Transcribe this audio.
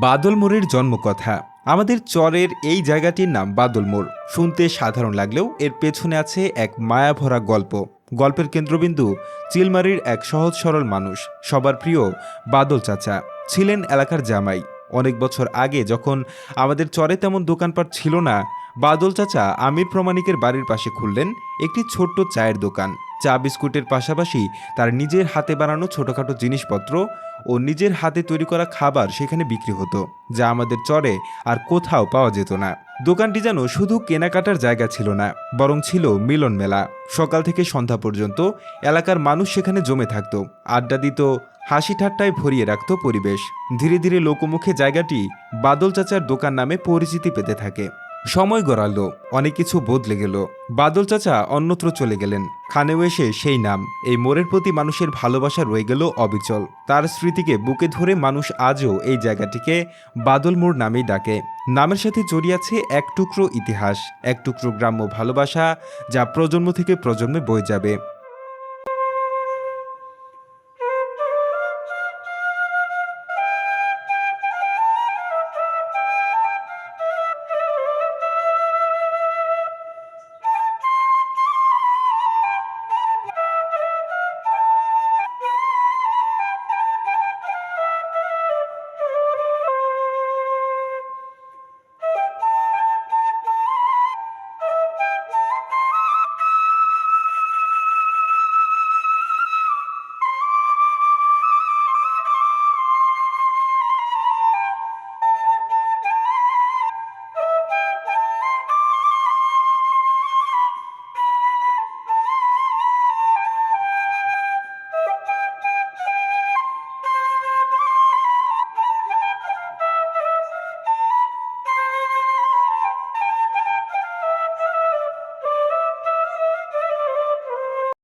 বাদল মোড়ের জন্মকথা। আমাদের চরের এই জায়গাটির নাম বাদল মোড় শুনতে সাধারণ লাগলেও এর পেছনে আছে এক মায়াভরা গল্প। গল্পের কেন্দ্রবিন্দু চিলমারির এক সহজ সরল মানুষ, সবার প্রিয় বাদল চাচা। ছিলেন এলাকার জামাই। অনেক বছর আগে যখন আমাদের চরে তেমন দোকানপাট ছিল না, বাদল চাচা আমির প্রমাণিকের বাড়ির পাশে খুললেন একটি ছোট্ট চায়ের দোকান। চা বিস্কুটের পাশাপাশি তার নিজের হাতে বানানো ছোটখাটো জিনিসপত্র ও নিজের হাতে তৈরি করা খাবার সেখানে বিক্রি হতো, যা আমাদের চরে আর কোথাও পাওয়া যেত না। দোকানটি যেন শুধু কেনাকাটার জায়গা ছিল না, বরং ছিল মিলন মেলা সকাল থেকে সন্ধ্যা পর্যন্ত এলাকার মানুষ সেখানে জমে থাকতো, আড্ডা দিত হাসি ঠাট্টায় ভরিয়ে রাখত পরিবেশ। ধীরে ধীরে লোকমুখে জায়গাটি বাদল চাচার দোকান নামে পরিচিতি পেতে থাকে। সময় গড়াল, অনেক কিছু বদলে গেল। বাদল চাচা অন্যত্র চলে গেলেন। খানেও এসে সেই নাম, এই মোড়ের প্রতি মানুষের ভালোবাসা রয়ে গেল অবিচল। তার স্মৃতিকে বুকে ধরে মানুষ আজও এই জায়গাটিকে বাদল মোড় নামেই ডাকে। নামের সাথে জড়িয়ে আছে এক টুকরো ইতিহাস, এক টুকরো গ্রাম্য ভালোবাসা যা প্রজন্ম থেকে প্রজন্মে বয়ে যাবে।